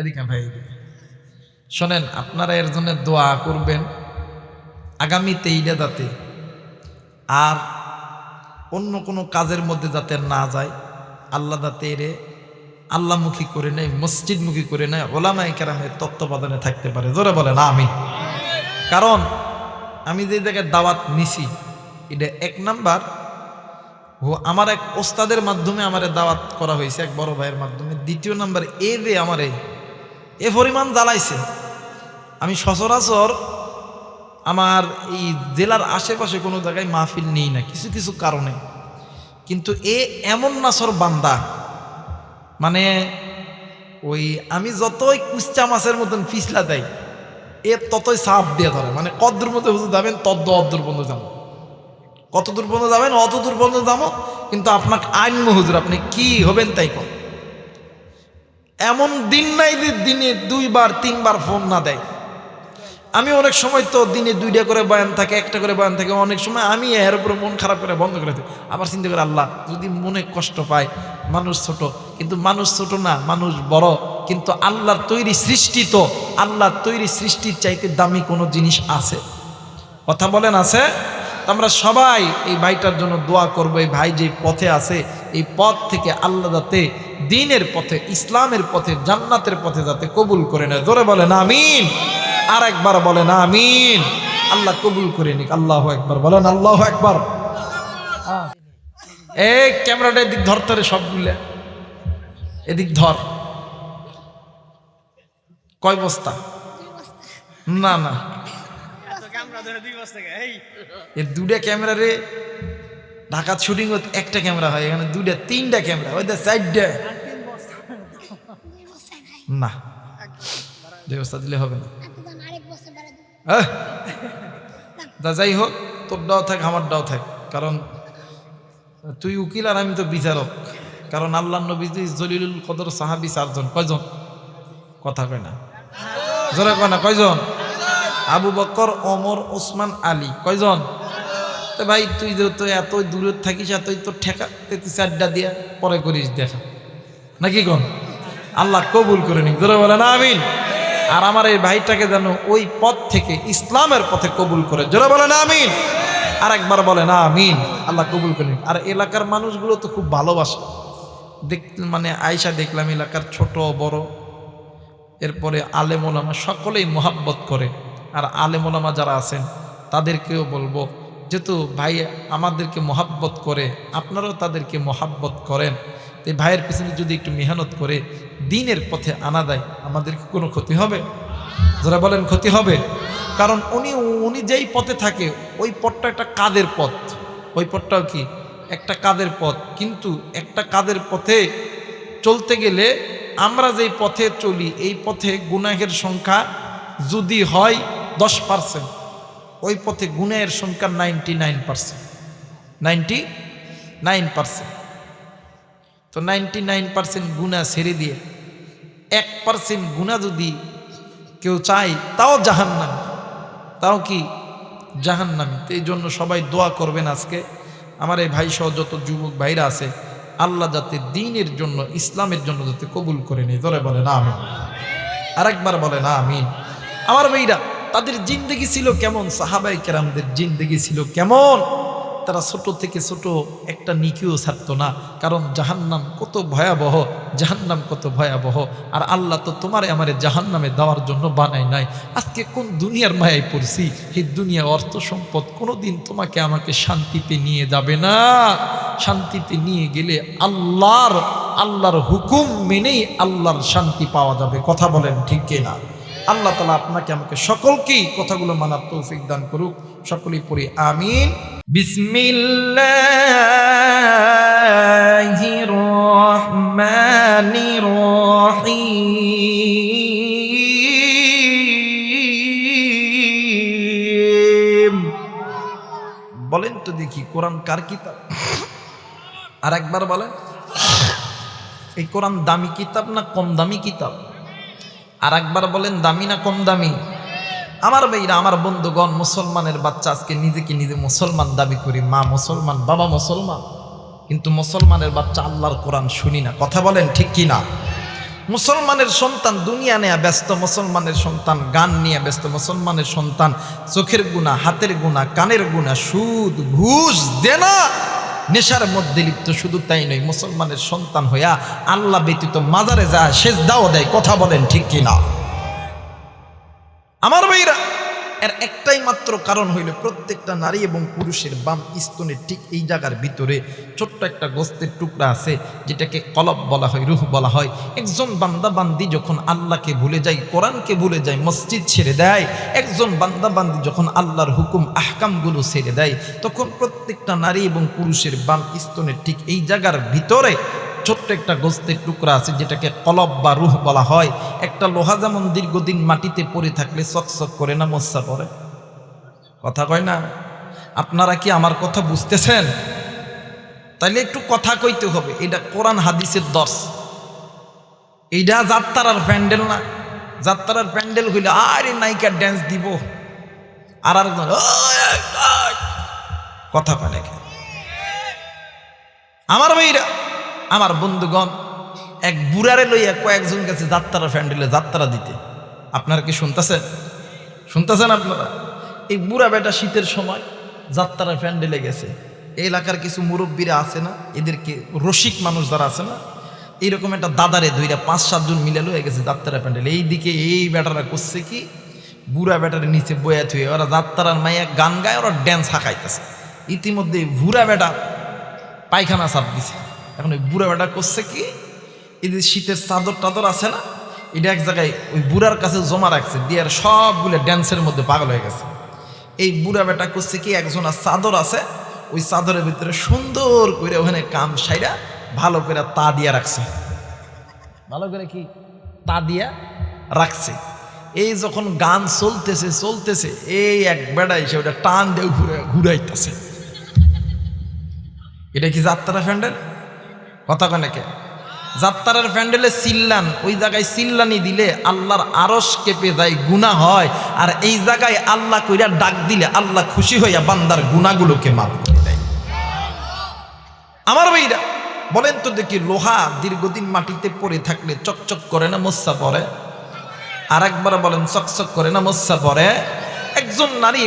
এদিকে ভাই শোনেন, আপনারা এর জন্য দোয়া করবেন আগামীতে এইটা যাতে আর অন্য কোনো কাজের মধ্যে যাতে না যায়, আল্লাহ যাতে এরে আল্লাহমুখী করে নেয়, মসজিদমুখী করে নেয় ওলামাই কেরামের তত্ত্বাবধানে থাকতে পারে। জোরে বলে না আমি কারণ আমি যে জায়গায় দাওয়াত নিছি, এটা এক নাম্বার, ও আমার এক ওস্তাদের মাধ্যমে আমার দাওয়াত করা হয়েছে, এক বড় ভাইয়ের মাধ্যমে। দ্বিতীয় নাম্বার, এ যে আমার এ পরিমাণ জ্বালাইছে। আমি সচরাচর আমার এই জেলার আশেপাশে কোনো জায়গায় মাহফিল নেই না, কিছু কিছু কারণে। কিন্তু এ এমন নাসর বান্দা মানে ওই আমি যতই কুচ্চা মাছের মতন পিছলা দেয় এ ততই সাপ দিয়ে ধরে। মানে কদ্দুর মধ্যে হুজুর যাবেন, তদ্দ অদ্দূর পর্যন্ত যাব। কত দূর পর্যন্ত যাবেন, অত দূর পর্যন্ত যাব, কিন্তু আপনাকে আইন হুজুর আপনি কি হবেন তাই কর এমন দিন নাই যে দিনে দুইবার, তিনবার ফোন না দেয়। আমি অনেক সময় তো দিনে দুইটা করে বয়ান থাকে, একটা করে বয়ান থাকে, অনেক সময় আমি এর উপরে মন খারাপ করে বন্ধ করে দিই। আবার চিন্তা করে, আল্লাহ, যদি মনে কষ্ট পায়, মানুষ ছোট, কিন্তু মানুষ ছোট না, মানুষ বড়, কিন্তু আল্লাহর তৈরি সৃষ্টি তো, আল্লাহর তৈরি সৃষ্টির চাইতে দামি কোনো জিনিস আছে? কথা বলেন, আছে? আমরা সবাই এই ভাইটার জন্য দোয়া করব, এই ভাই যে পথে আছে, এই পথ থেকে আল্লাহ যাতে দিনের পথে, ইসলামের পথে, জান্নাতের পথে যাতে কবুল করে নেয়। ধরে বলেন, আমিন। আর একবার বলেন, আমিন। আল্লাহ কবুল করে নিক। আল্লাহ একবার বলেন, আল্লাহ একবার। এই ক্যামেরাটা এদিক ধরতে রে সবগুলা এদিক ধর। কয় বস্তা? না না। এর দুটা ক্যামেরা রে ঢাকা শুটিং একটা ক্যামেরা হয়, এখানে দুটা তিনটা ক্যামেরা, ওই চারটা। না ব্যবস্থা দিলে হবে না! তা যাই হোক, তোর ডাও থাক, আমার ডাও থাক, কারণ তুই উকিল আর আমি তো বিচারক। কারণ আল্লাহ নবী জলিলুল কদর সাহাবি চারজন, কয়জন? কথা কয় না। জোরে কয় না, কয়জন? আবু বকর অমর ওসমান, আলী। কয়জন? তো ভাই, তুই তো এত দূরে থাকিস এতই তো ঠেকা তুই চারটা দিয়া, পরে করিস দেখা। নাকি কোন? আল্লাহ কবুল করে নিক। ধরে বলে না আমিন। আর আমার এই ভাইটাকে যেন ওই পথ থেকে ইসলামের পথে কবুল করে। জোরে বলে না আমিন। আর একবার বলে না আমিন। আল্লাহ কবুল করে আর এলাকার মানুষগুলো তো খুব ভালোবাসে। দেখ মানে আয়সা দেখলাম এলাকার ছোট, বড়। এরপরে আলেম ওলামা সকলেই মোহাব্বত করে। আর আলেম ওলামা যারা আছেন, তাদেরকেও বলব, যেহেতু ভাই আমাদেরকে মোহাব্বত করে, আপনারাও তাদেরকে মহাব্বত করেন। এই ভাইয়ের পিছনে যদি একটু মেহনত করে দিনের পথে আনা দেয় আমাদেরকে কোনো ক্ষতি হবে? যারা বলেন ক্ষতি হবে। কারণ উনি উনি যেই পথে থাকে, ওই পথটা একটা কাদের পথ? ওই পথটাও কি? একটা কাদের পথ? কিন্তু একটা কাদের পথে চলতে গেলে আমরা যেই পথে চলি, এই পথে গুনাহের সংখ্যা যদি হয় দশ পার্সেন্ট। ওই পথে গুনাহের সংখ্যা ninety nine percent. Ninety nine percent. তো নাইনটি নাইন পার্সেন্ট গুণা ছেড়ে দিয়ে এক পার্সেন্ট গুণা যদি কেউ চায়, তাও জাহান্নাম। তাও কি জাহান্নামি? তো এই জন্য সবাই দোয়া করবেন আজকে। আমার এই ভাই সহ যত যুবক ভাইরা আছে, আল্লাহ যাতে দিনের জন্য, ইসলামের জন্য যাতে কবুল করে নেই ধরে বলে না আমি আরেকবার বলে না আমিন। আমার ভাইরা তাদের জিন্দগি ছিল কেমন? সাহাবাই কেরামদের জিন্দগি ছিল কেমন? তারা ছোট থেকে ছোট একটা নিকিও ছাড়তো না। কারণ জাহান্নাম কত ভয়াবহ, জাহান্নাম কত ভয়াবহ। আর আল্লাহ তো তোমার আমারে জাহান্নামে দেওয়ার জন্য বানাই নাই। আজকে কোন দুনিয়ার মায়ায় পড়ছি? এই দুনিয়া অর্থ সম্পদ কোনোদিন তোমাকে আমাকে শান্তিতে নিয়ে যাবে না। শান্তিতে নিয়ে গেলে আল্লাহর আল্লাহর হুকুম মেনেই আল্লাহর শান্তি পাওয়া যাবে। কথা বলেন ঠিক না আল্লাহ তালা আপনাকে, আমাকে সকলকেই কথাগুলো মানার তৌফিক দান করুক। সকলেই পড়ি, আমিন। বিসমিল্লাহির বলেন তো দেখি, কোরআন কার কিতাব? আর একবার বলেন। এই কোরআন দামি কিতাব না কম দামি কিতাব? আর একবার বলেন, দামি না কম দামি? আমার ভাইরা, আমার বন্ধুগণ, মুসলমানের বাচ্চা আজকে নিজেকে নিজে মুসলমান দাবি করি? মা মুসলমান, বাবা মুসলমান। কিন্তু মুসলমানের বাচ্চা আল্লাহর কোরআন শুনি না। কথা বলেন ঠিক কি না মুসলমানের সন্তান দুনিয়া নেয়া ব্যস্ত, মুসলমানের সন্তান গান নিয়ে ব্যস্ত, মুসলমানের সন্তান চোখের গুণা হাতের গুণা কানের গুণা সুদ, ঘুষ, দেনা নেশার মধ্যে লিপ্ত, শুধু তাই নয়, মুসলমানের সন্তান হইয়া আল্লাহ ব্যতীত মাজারে যায় শেষ দাও দেয়, কথা বলেন ঠিক কিনা? আমার ভাইরা এর একটাই মাত্র কারণ হইল প্রত্যেকটা নারী এবং পুরুষের বাম স্তনের ঠিক এই জায়গার ভিতরে ছোট্ট একটা গোস্তের টুকরা আছে, যেটাকে কলব বলা হয়, রুহ বলা হয়। একজন বান্দা বান্দি যখন আল্লাহকে ভুলে যায়, কোরআনকে ভুলে যায়, মসজিদ ছেড়ে দেয়, একজন বান্দা বান্দি যখন আল্লাহর হুকুম, আহকামগুলো ছেড়ে দেয়, তখন প্রত্যেকটা নারী এবং পুরুষের বাম স্তনের ঠিক এই জায়গার ভিতরে ছোট্ট একটা গোস্তের টুকরা আছে, যেটাকে কলব বা রুহ বলা হয়। একটা লোহা যেমন দীর্ঘদিন মাটিতে পড়ে থাকলে চকচক করে না মশা করে কথা কয় না? আপনারা কি আমার কথা বুঝতেছেন? তাইলে একটু কথা কইতে হবে। এটা কোরআন হাদিসের দর্শ। এইটা যাত্রার প্যান্ডেল না। যাত্রার প্যান্ডেল হইলে আরে নায়িকা ড্যান্স দিব। আর আর কথা কয় নাকি আমার ভাইরা আমার বন্ধুগণ, এক বুড়ারে লইয়া কয়েকজন গেছে যাত্রা প্যান্ডেলে যাত্রা দিতে। আপনারা কি শুনতেছেন? শুনতেছেন আপনারা? এই বুড়া বেটা শীতের সময় যাত্রা প্যান্ডেলে গেছে। এই এলাকার কিছু মুরব্বীরা আছে না? এদেরকে রসিক মানুষ যারা আছে না? এইরকম একটা দাদারে ধইরা পাঁচ সাতজন মিলে লয়ে গেছে যাত্রা প্যান্ডেলে এই দিকে এই বেটারা করছে কি? বুড়া বেটার নিচে বয়া থুয়ে ওরা যাত্রার মাইয়া গান গায়, ওরা ড্যান্স হাঁকাইতেছে। ইতিমধ্যে বুড়া বেটা পায়খানা চাপ দিছে। এখন ওই বুড়া বেটা করছে কি? এই যে শীতের চাদর টাদর আছে না, এটা এক জায়গায় ওই বুড়ার কাছে জমা রাখছে, দিয়ে আর সবগুলো ড্যান্সের মধ্যে পাগল হয়ে গেছে। এই বুড়া বেটা করছে কি একজন আর চাদর আছে, ওই চাদরের ভিতরে সুন্দর করে ওখানে কাম সাইরা ভালো করে তা দিয়া রাখছে। ভালো করে কি? তা দিয়া রাখছে। এই যখন গান চলতেছে চলতেছে, এই এক বেড়া এসে ওটা টান দিয়ে ঘুরে ঘুরাইতেছে। এটা কি যাত্রা প্যান্ডেল কথা কনেকে যাত্রার প্যান্ডেলে সিল্লান, ওই জায়গায় সিল্লানি দিলে আল্লাহর আরস কেঁপে যায় গুণা হয়। আর এই জায়গায় আল্লাহ কইরা ডাক দিলে আল্লাহ খুশি হইয়া বান্দার গুণাগুলোকে মাফ করে দেয়। আমার ভাইরা, বলেন তো দেখি লোহা দীর্ঘদিন মাটিতে পড়ে থাকলে চকচক করে না মস্যা পরে আর একবার বলেন, চকচক করে না মস্যা পরে একজন নারী,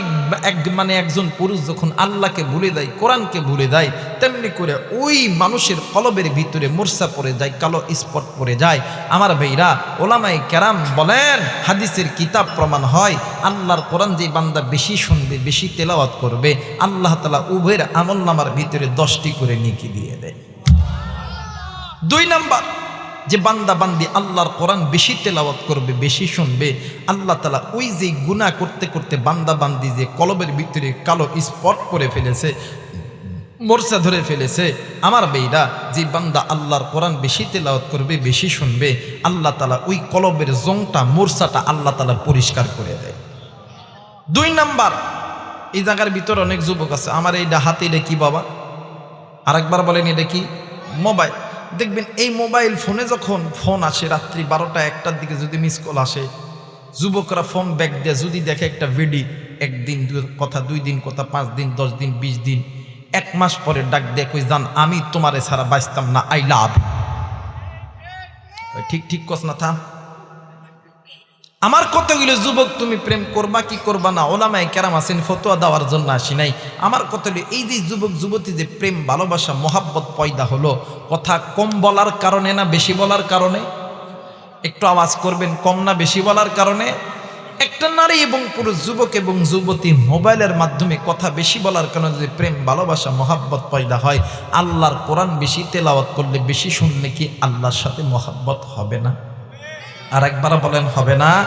এক মানে একজন পুরুষ যখন আল্লাহকে ভুলে দেয় কোরআনকে ভুলে দেয় তেমনি করে ওই মানুষের কলবের ভিতরে মোর্চা পড়ে যায়, কালো স্পট পড়ে যায়। আমার ভাইরা ওলামাই কেরাম বলেন, হাদিসের কিতাব প্রমাণ হয়, আল্লাহর কোরআন যে বান্দা বেশি শুনবে, বেশি তেলাওয়াত করবে, আল্লাহ তালা উভয়ের আমল নামার ভিতরে দশটি করে নিকি দিয়ে দেয়। দুই নাম্বার যে বান্দা বান্দি আল্লাহর কোরআন বেশি তেলাওয়াত করবে, বেশি শুনবে, আল্লাহ তালা ওই যে গুণা করতে করতে বান্দা বান্দি যে কলবের ভিতরে কালো স্পট করে ফেলেছে, মোর্চা ধরে ফেলেছে, আমার বেইরা যে বান্দা আল্লাহর কোরআন বেশি তেলাওয়াত করবে, বেশি শুনবে, আল্লাহ তালা ওই কলবের জংটা, মোর্চাটা আল্লাহ তালা পরিষ্কার করে দেয়। দুই নাম্বার, এই জায়গার ভিতরে অনেক যুবক আছে, আমার এইটা হাতে এটা কি বাবা? আরেকবার বলেন এটা কি? মোবাইল। দেখবেন এই মোবাইল ফোনে যখন ফোন আসে রাত্রি বারোটা একটার দিকে যদি মিস কল আসে, যুবকরা ফোন ব্যাক দেয়, যদি দেখে একটা ভিডি একদিন কথা, দুই দিন কথা, পাঁচ দিন, দশ দিন, বিশ দিন, এক মাস পরে ডাক দেয়, কই জান, আমি তোমারে ছাড়া বাঁচতাম না আই লাভ ঠিক ঠিক কস না থাম। আমার কতগুলো যুবক তুমি প্রেম করবা, কি করবা না? ওলামায় কেরাম আছেন, ফতোয়া দেওয়ার জন্য আসি নাই। আমার কতগুলো, এই যে যুবক, যুবতী যে প্রেম, ভালোবাসা, মহাব্বত পয়দা হলো, কথা কম বলার কারণে না বেশি বলার কারণে? একটু আওয়াজ করবেন, কম না বেশি বলার কারণে? একটা নারী এবং পুরুষ, যুবক এবং যুবতী মোবাইলের মাধ্যমে কথা বেশি বলার কারণে যে প্রেম, ভালোবাসা, মহাব্বত পয়দা হয়, আল্লাহর কোরআন বেশি তেলাওয়াত করলে বেশি শুনলে কি আল্লাহর সাথে মহাব্বত হবে না? আর একবার বলেন, হবে না?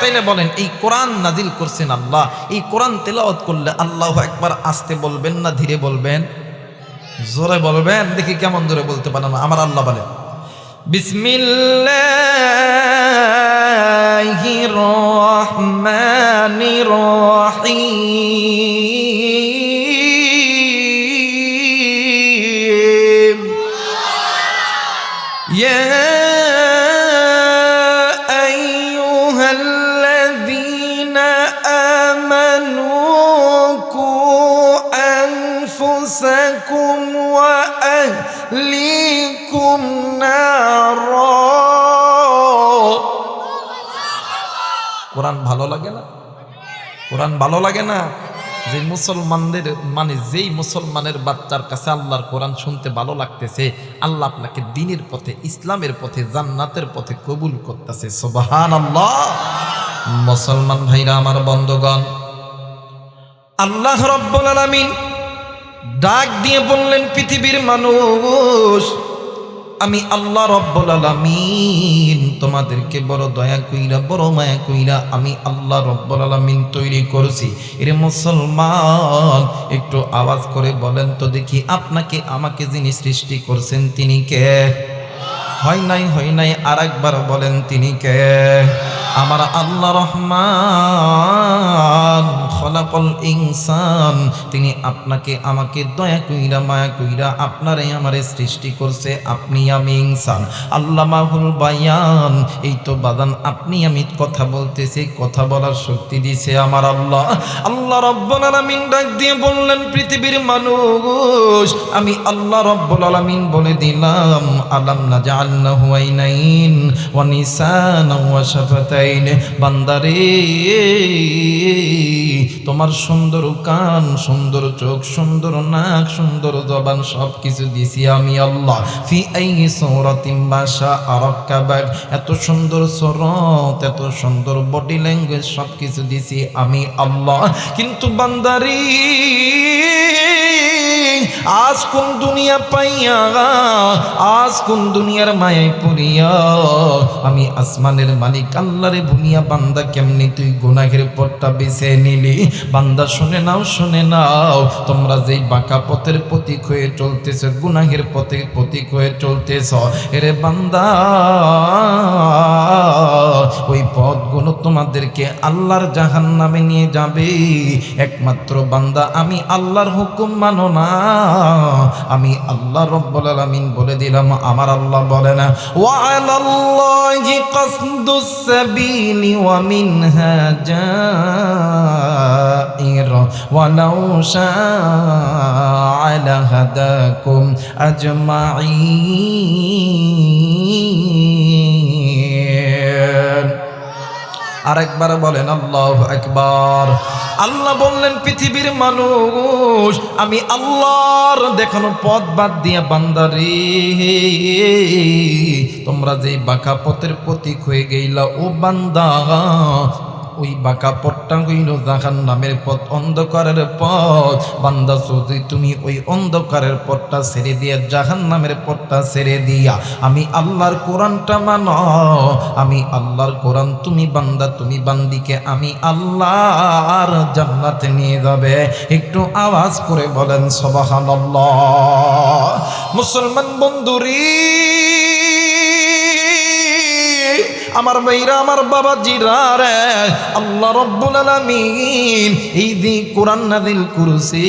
তাইলে বলেন, এই কোরআন নাজিল করছেন আল্লাহ, এই কোরআন তেলাওয়াত করলে আল্লাহ একবার আসতে বলবেন না ধীরে বলবেন? জোরে বলবেন? দেখি কেমন জোরে বলতে পারেন, আমার আল্লাহ বলেন। বিসমিল্লাহির রহমানির রহিম। কোরআন ভালো লাগে না? যে মুসলমানদের মানে যেই মুসলমানের বাচ্চার কাছে আল্লাহর কোরআন শুনতে ভালো লাগতেছে, আল্লাহ আপনাকে দিনের পথে, ইসলামের পথে, জান্নাতের পথে কবুল করতেছে। সোবাহান আল্লাহ মুসলমান ভাইরা, আমার বন্ধগণ, আল্লাহ রব্বুল আলামিন ডাক দিয়ে বললেন, পৃথিবীর মানুষ আমি আল্লাহ রব্বুল আলামিন তোমাদেরকে বড় দয়া কইরা, বড় মায়া কইরা আমি আল্লাহ রব্বুল আলামিন তৈরি করছি। এরে মুসলমান, একটু আওয়াজ করে বলেন তো দেখি আপনাকে আমাকে যিনি সৃষ্টি করছেন তিনি কে? হয় নাই হয় নাই আর একবার বলেন তিনি কে? আমার আল্লাহ রহমান, খলাকল ইনসান, তিনি আপনাকে আমাকে দয়া কইরা, মায়া কইরা আপনারে আমারে সৃষ্টি করছে, আপনি আমি ইনসান। আল্লাহ মাহুল বায়ান, এই তো বাদান, আপনি আমি কথা বলতেছি, কথা বলার শক্তি দিছে আমার আল্লাহ। আল্লাহ রব্বুল আলামিন ডাক দিয়ে বললেন, পৃথিবীর মানুষ, আমি আল্লাহ রব্বুল আলামিন বলে দিলাম, আলাম না বান্দারে, তোমার সুন্দর কান, সুন্দর চোখ, সুন্দর নাক, সুন্দর জবান সব কিছু দিছি আমি আল্লাহ। ফি আই সৌরাতিম বাসা এত সুন্দর সরত, এত সুন্দর বডি ল্যাঙ্গুয়েজ সব কিছু দিছি আমি আল্লাহ। কিন্তু বান্দারি আজ কোন দুনিয়া পাইয়া আজ কোন দুনিয়ার মায়ায় পড়িয়া? আমি আসমানের মালিক, আল্লাহরে ভুনিয়া বান্দা কেমনি তুই গুনাহের পথটা বেছে নিলি? বান্দা, শুনে নাও শুনে নাও। তোমরা যেই বাঁকা পথের প্রতীক হয়ে চলতেছ, গুনাহের পথে প্রতীক হয়ে চলতেছ, এরে বান্দা, ওই পথগুলো তোমাদেরকে আল্লাহর জাহান নামে নিয়ে যাবে। একমাত্র বান্দা, আমি আল্লাহর হুকুম মানো না। আমি আল্লাহ রব্বুল আলামিন বলে দিলাম, আমার আল্লাহ বলে না। ওয়া আলাল্লাহি কাসদুস সাবিলি ওয়া মিনহা জাইর। ওয়া লাউ আজমাইন আরেকবার বলেন, আল্লাহ একবার আল্লাহ বললেন, পৃথিবীর মানুষ, আমি আল্লাহর দেখানো পথ বাদ দিয়া বান্দারে তোমরা যেই বাঁকা পথের প্রতীক হয়ে গেইলা, ও বান্দা ওই বাঁকা পথটা হইল জাহান নামের পথ। অন্ধকারের পথ। বান্দা, যদি তুমি ওই অন্ধকারের পথটা ছেড়ে দিয়া জাহান নামের পথটা ছেড়ে দিয়া, আমি আল্লাহর কোরআনটা মানো। আমি আল্লাহর কোরআন তুমি বান্দা, তুমি বান্দিকে আমি আল্লাহর জান্নাতে নিয়ে যাবে। একটু আওয়াজ করে বলেন সবাহান্লাহ মুসলমান বন্ধুরী আমার মেয়েরা, আমার বাবা জিরা রে, আল্লাহ রব্বুল আলামিন, এই যে কোরআন নাদিল করছে,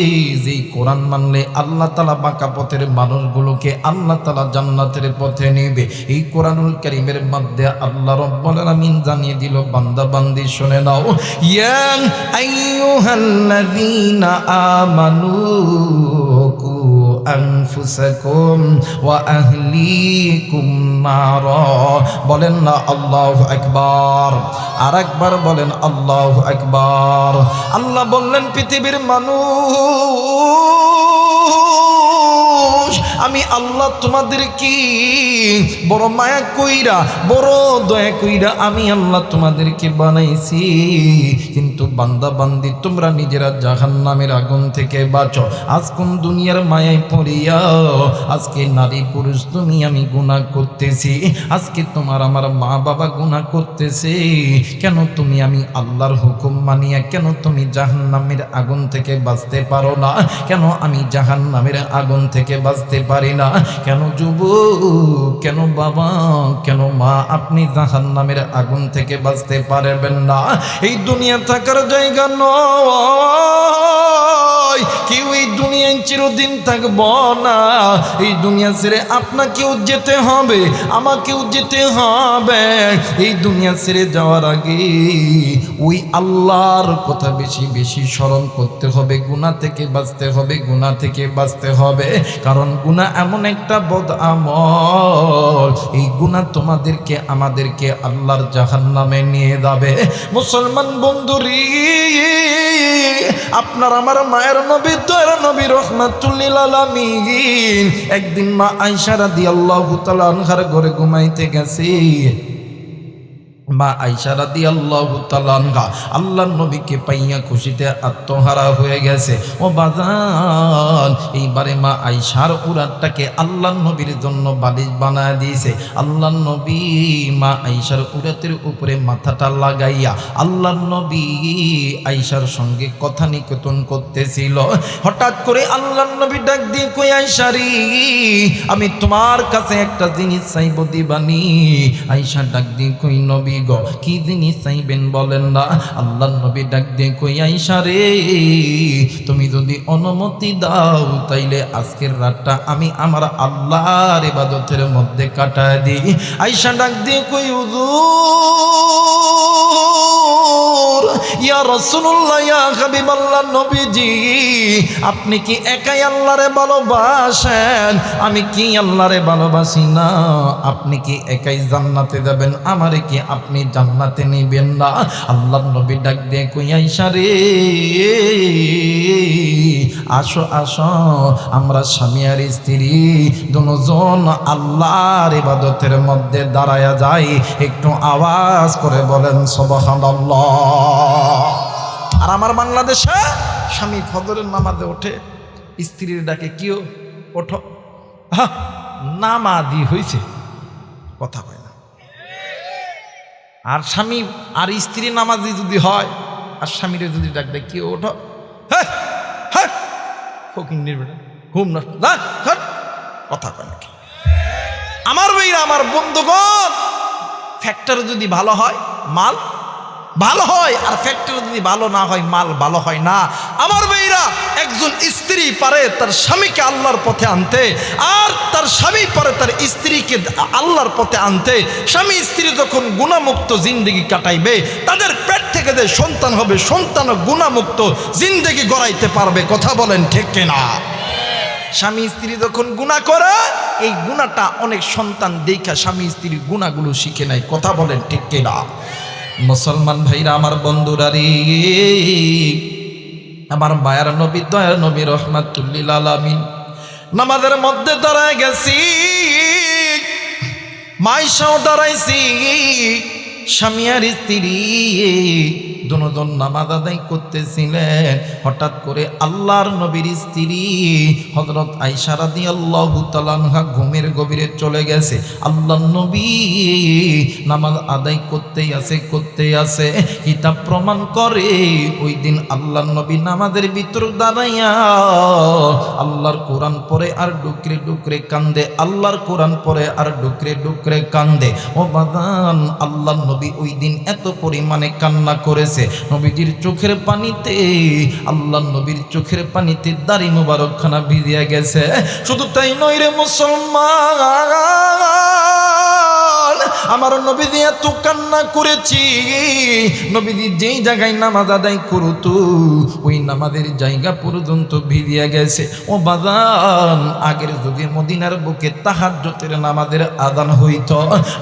যে কোরআন মানলে আল্লাহ তালা বাঁকা পথের মানুষগুলোকে আল্লাহ তালা জান্নাতের পথে নেবে। এই কোরআনুল কারীমের মধ্যে আল্লাহ রব্বুল আলামিন জানিয়ে দিল, বান্দা বান্দি শুনে নাও। ইয়া আইয়ুহাল্লাযীনা আমানু কু وأهليكم نارا. বলেন না আল্লাহ একবার আর একবার বলেন আল্লাহ একবার আল্লাহ বললেন, পৃথিবীর মানুষ আমি আল্লাহ তোমাদের কি? বড় মায়া কইরা, বড় দয়া কইরা আমি আল্লাহ তোমাদেরকে বানাইছি। কিন্তু বান্দা বান্দি, তোমরা নিজেরা জাহান নামের আগুন থেকে বাঁচো। আজ কোন দুনিয়ার মায়ায় পড়িয়া, আজকে নারী পুরুষ তুমি আমি গুণা করতেছি। আজকে তোমার আমার মা বাবা গুণা করতেছে। কেন তুমি আমি আল্লাহর হুকুম মানিয়া, কেন তুমি জাহান নামের আগুন থেকে বাঁচতে পারো না? কেন আমি জাহান নামের আগুন থেকে বাঁচতে পারি না। কেন যুব কেন বাবা, কেন মা? আপনি জাহান নামের আগুন থেকে বাঁচতে পারবেন না। এই দুনিয়া থাকার জায়গা নয়। কেউ এই দুনিয়ায় চিরদিন থাকব না। এই দুনিয়া ছেড়ে আপনাকেও যেতে হবে, আমাকেও যেতে হবে। এই দুনিয়া ছেড়ে যাওয়ার আগে ওই আল্লাহর কথা বেশি বেশি স্মরণ করতে হবে। গুণা থেকে বাঁচতে হবে গুণা থেকে বাঁচতে হবে। কারণ গুণা এমন একটা বদ আমল এই গুণা তোমাদেরকে, আমাদেরকে আল্লাহর জাহান নামে নিয়ে যাবে। মুসলমান বন্ধুরি, আপনার আমার মায়ের নবী, দয়ার নবী, রহমাতুল্লিল আলামিন। একদিন মা আইসারা দিয়ে আল্লাহ তালা আনহার ঘরে ঘুমাইতে গেছে। মা আইসা রাদি আল্লাহ তালানগা আল্লাহ নবীকে পাইয়া খুশিতে আত্মহারা হয়ে গেছে। ও বাজান, এইবারে মা আইসার উড়ারটাকে আল্লাহ নবীর জন্য বালিশ বানায় দিয়েছে। আল্লাহ নবী মা আইসার উড়াতের উপরে মাথাটা লাগাইয়া আল্লাহ নবী আইসার সঙ্গে কথা নিকেতন করতেছিল। হঠাৎ করে আল্লাহ নবী ডাক দিয়ে কই আইসারি আমি তোমার কাছে একটা জিনিস চাইব দিবানি। আইসা ডাক দিয়ে কই নবী গো, কি চাইবেন বলেন না? আল্লাহ নবী ডাক দিয়ে কই রে? তুমি যদি অনুমতি দাও, তাইলে আজকের রাতটা আমি আমার আল্লাহর ইবাদতের মধ্যে কাটায় দিই। আইসা ডাক দিয়ে কই উজুর ইয়া রাসূলুল্লাহ, ইয়া হাবিবাল্লাহ নবীজি, আপনি কি একাই আল্লাহরে ভালোবাসেন? আমি কি আল্লাহরে ভালোবাসি না? আপনি কি একাই জান্নাতে যাবেন? আমারে কি আপনি জান্নাতে নিবেন না? আল্লাহ নবী ডাক দিয়ে কইয়া ইশারে আসো আসো। আমরা স্বামী আর স্ত্রী, দুজন আল্লাহর ইবাদতের মধ্যে দাঁড়ায়া যাই। একটু আওয়াজ করে বলেন, সুবহানাল্লাহ। আর আমার বাংলাদেশে স্বামী ফজরের নামাজে ওঠে স্ত্রীর ডাকে কিও ওঠো। হা, নামাজি হয়েছে কথা কয় না। আর স্বামী আর স্ত্রী নামাজি যদি হয় আর স্বামীরে যদি ডাক দেয় কেউ ওঠো। কথা কয় আমার বইরা আমার বন্ধুগণ ফ্যাক্টরি যদি ভালো হয় মাল ভালো হয় আর ফ্যাক্টরি যদি ভালো না হয়, মাল ভালো হয় না। আমার মেয়েরা একজন স্ত্রী পারে তার স্বামীকে আল্লাহর পথে আনতে, আর তার স্বামী পারে তার স্ত্রীকে আল্লাহর পথে আনতে। স্বামী স্ত্রী যখন গুণামুক্ত জিন্দগি কাটাইবে, তাদের পেট থেকে যে সন্তান হবে সন্তান গুণামুক্ত জিন্দগি গড়াইতে পারবে। কথা বলেন ঠিক কিনা? স্বামী স্ত্রী যখন গুণা করে, এই গুণাটা অনেক সন্তান দেখা স্বামী স্ত্রীর গুণাগুলো শিখে নেয়। কথা বলেন ঠিক কিনা? মুসলমান ভাইরা, আমার বন্ধুরারি, আমার মায়ার নবী দয়ার নবী, রহমাতুল্লিল আলামিন, নামাজের মধ্যে দাঁড়ায় গেছি, মাইশাও দাঁড়াইছি, স্বামী আর স্ত্রী দুজন নামাজ আদায় করতেছিলেন। হঠাৎ করে আল্লাহর নবীর স্ত্রী হজরত আইসারা দিয়ে আল্লাহ তালানহা ঘুমের গভীরে চলে গেছে। আল্লাহ নবী নামাজ আদায় করতেই আছে করতেই আছে। কিতাব প্রমাণ করে ওই দিন আল্লাহ নবী নামাজের ভিতর দাঁড়াইয়া আল্লাহর কোরআন পরে আর ডুকরে ডুকরে কান্দে, আল্লাহর কোরআন পরে আর ডুকরে ডুকরে কান্দে। ও বাদান আল্লাহ নবী ওই দিন এত পরিমাণে কান্না করেছে। নবীজির চোখের পানিতে আল্লাহ নবীর চোখের পানিতে দাড়ি মোবারকখানা ভিজিয়া গেছে। শুধু তাই নইরে মুসলমান। আমার নবীজি এত কান্না করেছি। নবীজি যেই জায়গায় নামাজ আদায় করতো, ওই নামাজের জায়গা পর্যন্ত ভিজিয়া গেছে। ও বাজান, আগের যুগে মদিনার বুকে তাহার তাহাজ্জতের নামাজের আদান হইত।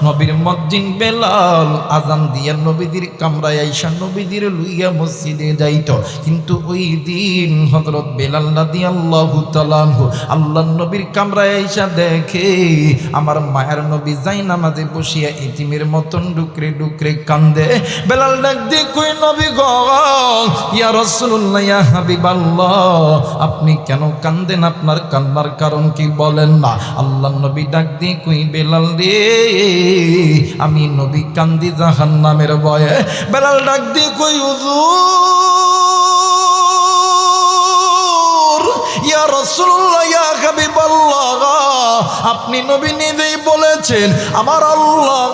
নবীর মজ্জিন বেলাল আজান দিয়া নবীদের কামরায় আইসা নবীদের লুইয়া মসজিদে যাইত। কিন্তু ওই দিন হজরত বেলাল নাদি আল্লাহ তালানহু আল্লাহ নবীর কামরায় আইসা দেখে, আমার মায়ের নবী যাই নামাজে বসিয়া ইতিমের মতন ডুকরে ডুকরে কান্দে। বেলাল ডাক দিয়ে কই, নবী গ, ইয়া রাসূলুল্লাহ, ইয়া হাবিবাল্লাহ, আপনি কেন কান্দেন? আপনার কান্নার কারণ কি বলেন না? আল্লাহ নবী ডাক দিয়ে কই, বেলাল রে, আমি নবী কান্দি জাহান্নামের ভয়ে। বেলাল ডাক দিয়ে কই, হুজুর, ইয়া রাসূলুল্লাহ, ইয়া হাবিবাল্লাহ আপনি নবী নিজেই বলেছেন, আমার আল্লাহ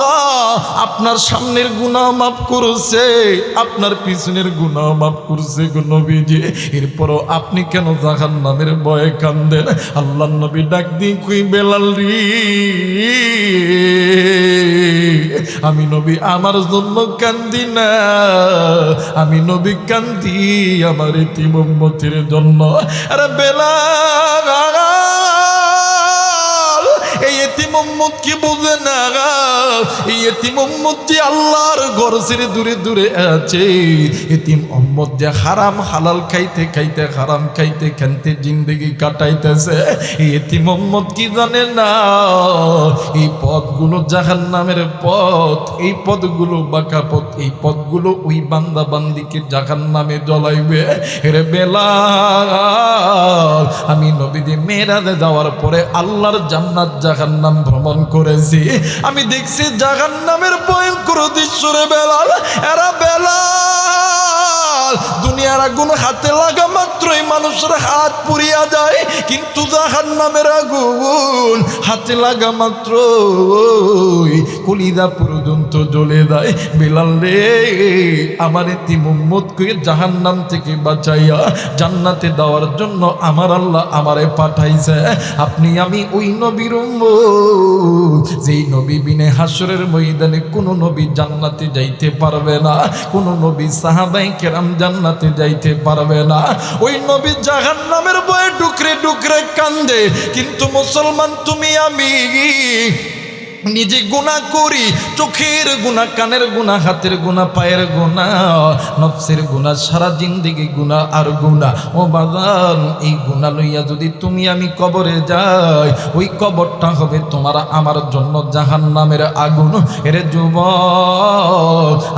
আপনার সামনের গুনাহ মাফ করছে, আপনার পিছনের গুনাহ মাফ করছে নবীজি। এরপরও আপনি কেন জাহান্নামের ভয়ে কান্দেন? আল্লাহ নবী ডাক দিয়ে কুই, বেলাল রি? আমি নবী আমার জন্য কান্দি না, আমি নবী কান্দি আমার ইতি মোহাম্মতের জন্য। আরে বেলাল এই এতি মোহাম্মদ না? আল্লাহর ছেড়ে দূরে দূরে আছে? যে হারাম, হালাল খাইতে খাইতে, হারাম খাইতে জিন্দগি কাটাইতেছে। কি জানে না? এই পথগুলো জাহান নামের পথ, এই পথগুলো বাঁকা পথ, এই পথগুলো ওই বান্দা বান্দিকে জাহান নামে জ্বলাইবে। রে বেলা আমি নবীদি মেয়েরাজে যাওয়ার পরে আল্লাহর জান্নাত জাহান্নাম ভ্রমণ করেছি। আমি দেখছি জাহান্নামের ভয়ঙ্কর দৃশ্য রে বেলাল। এরা বেলাল। দুনিয়ার আগুন হাতে লাগা মাত্রই মানুষের হাত পুড়িয়া যায়। কিন্তু জাহান্নামের আগুন হাতে লাগা মাত্র কলিদা পর্যন্ত জ্বলে যায়। বেলাল রে, আমার এতি মোহাম্মদকে জাহান্নাম থেকে বাঁচাইয়া জান্নাতে দেওয়ার জন্য আমার আল্লাহ আমারে পাঠাইছে। আপনি, আমি ওই নবীর যেই নবী বিনে হাসরের ময়দানে কোনো নবী জান্নাতে যাইতে পারবে না, কোনো নবী সাহাবাই কেরাম জান্নাতে যাইতে পারবে না। ওই নবী জাহান্নামের বয়ে ডুকরে ডুকরে কান্দে, কিন্তু মুসলমান তুমি আমি? নিজে গুণা করি, চোখের গুণা কানের গুণা হাতের গুণা পায়ের গুণা নফসের গুণা সারা জিন্দিগি গুণা আর গুণা ও বাগান এই গুণা লইয়া যদি তুমি আমি কবরে যাই, ওই কবরটা হবে তোমার আমার জন্য জাহান নামের আগুন। এর যুব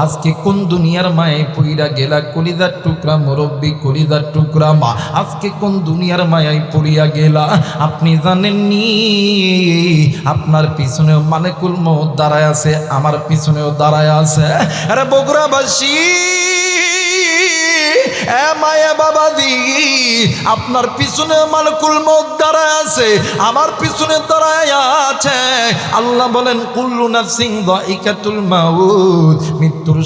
আজকে কোন দুনিয়ার মায়ে পইরা গেলা? কলিদার টুকরা, মুরব্বী কলিদার টুকরা, মা। আজকে কোন দুনিয়ার মায়ায় পড়িয়া গেলা? আপনি জানেননি? আপনার পিছনেও মালেকুল মৌত দাঁড়ায় আছে, আমার পিছনেও দাঁড়ায় আছে। আরে বগুড়াবাসী আপনার পিছনে মালকুল মত দাঁড়ায় আছে, আমার পিছনে দাঁড়ায় আছে। আল্লাহ বলেন, কুল্লু নাফসিং দাইকাতুল মাউত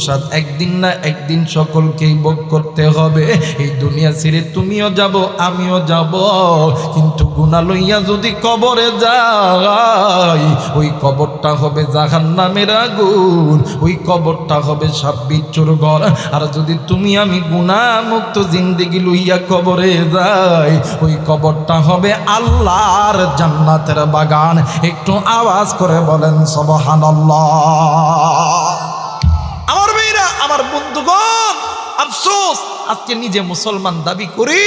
স্বাদ একদিন না একদিন সকলকেই ভোগ করতে হবে। এই দুনিয়া ছেড়ে তুমিও যাব, আমিও যাব। কিন্তু গুণা লইয়া যদি কবরে যাই, ওই কবরটা হবে জাহান্নামের আগুন, ওই কবরটা হবে সাপ বিচ্ছুর ঘর। আর যদি তুমি আমি গুণা মুক্ত জিন্দিগি লইয়া কবরে যাই, ওই কবরটা হবে আল্লাহর জান্নাতের বাগান। একটু আওয়াজ করে বলেন আমার মেয়েরা আমার বন্ধুগণ, আফসোস, আজকে নিজে মুসলমান দাবি করি,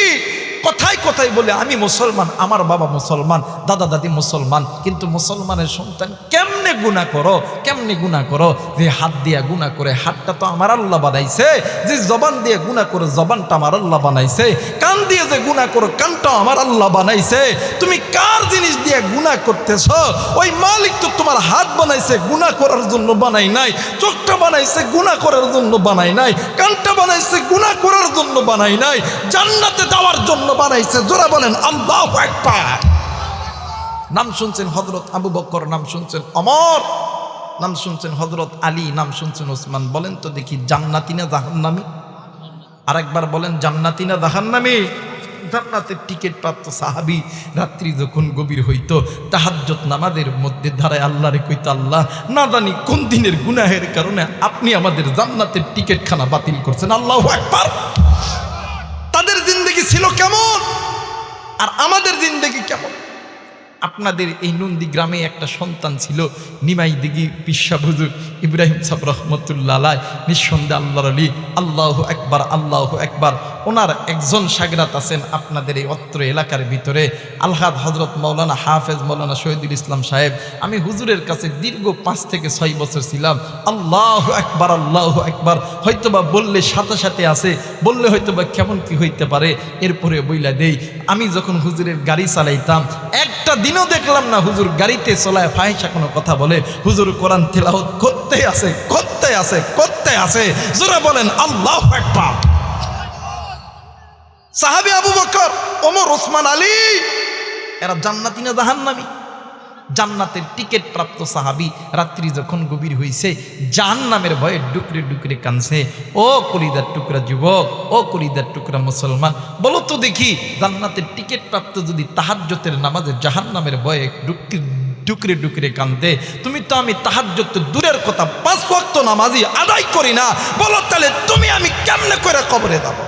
কথায় কথায় বলে আমি মুসলমান, আমার বাবা মুসলমান, দাদা দাদি মুসলমান, কিন্তু মুসলমানের সন্তান কেমনে গুণা করো, কেমনে গুণা করো? যে হাত দিয়া গুণা করে, হাতটা তো আমার আল্লাহ বানাইছে। যে জবান দিয়ে গুণা করে, জবানটা আমার আল্লাহ বানাইছে। কান দিয়ে যে গুণা করো, কানটা আমার আল্লাহ বানাইছে। তুমি কার জিনিস দিয়ে গুণা করতেছ? ওই মালিক তো তোমার হাত বানাইছে, গুণা করার জন্য বানাই নাই। চোখটা বানাইছে, গুণা করার জন্য বানাই নাই। কানটা বানাইছে, গুণা করার জন্য বানাই নাই। জান্নাতে যাওয়ার জন্য বানাইছে। জোরা বলেন, আল্লাহ একবার নাম শুনছেন হজরত আবু বক্কর, নাম শুনছেন অমর, নাম শুনছেন হজরত আলী, নাম শুনছেন ওসমান। বলেন তো দেখি, জান্নাতি না জাহান্নামি? আরেকবার বলেন, জান্নাতি না জাহান্নামি? জান্নাতের টিকিট প্রাপ্ত সাহাবি রাত্রি যখন গভীর হইত তাহাজ্জত নামাদের মধ্যে ধারায় আল্লাহরে কইতো, আল্লাহ, না জানি কোন দিনের গুনাহের কারণে আপনি আমাদের জান্নাতের টিকিট খানা বাতিল করছেন। আল্লাহ একবার তাদের জিন্দগি ছিল কেমন? আর আমাদের জিন্দগি কেমন? আপনাদের এই নন্দী গ্রামে একটা সন্তান ছিল, নিমাই দিঘি পিসা বুজুর ইব্রাহিম সাব রহমতুল্লাহ নিঃসন্দেহ আল্লাহর আলী আল্লাহ একবার আল্লাহ একবার ওনার একজন সাগরাত আছেন আপনাদের এই অত্র এলাকার ভিতরে, আলহাদ হজরত মৌলানা হাফেজ মৌলানা শহীদুল ইসলাম সাহেব। আমি হুজুরের কাছে দীর্ঘ পাঁচ থেকে ছয় বছর ছিলাম। আল্লাহ একবার আল্লাহ একবার হয়তোবা বললে সাথে সাথে আছে, বললে হয়তোবা কেমন কি হইতে পারে, এরপরে বইলা দেই। আমি যখন হুজুরের গাড়ি চালাইতাম, একটা দিনও দেখলাম না হুজুর গাড়িতে চলায় ফাহিসা কোনো কথা বলে, হুজুর, কোরআন তেলাওত করতে আছে করতে আছে করতে আছে। জোরে বলেন, আল্লাহ একবার সাহাবি আবু বকর, ওমর ওসমান আলী, এরা জান্নাতি না জাহান্নামি? জান্নাতের টিকিট প্রাপ্ত সাহাবি রাত্রি যখন গভীর হইছে, জাহান্নামের ভয়ে ডুকরে ডুকরে কানছে ও কলিদার টুকরা যুবক, ও কলিদার টুকরা মুসলমান, বলো তো দেখি, জান্নাতের টিকিট প্রাপ্ত যদি তাহাজ্জতের নামাজে জাহান্নামের ভয়ে ডুকরে ডুকরে ডুকরে কান্দে তুমি তো আমি তাহাজ্জত দূরের কথা, পাঁচ ওয়াক্ত নামাজি আদায় করি না। বলো তাহলে তুমি আমি কেমনে করে কবরে যাব?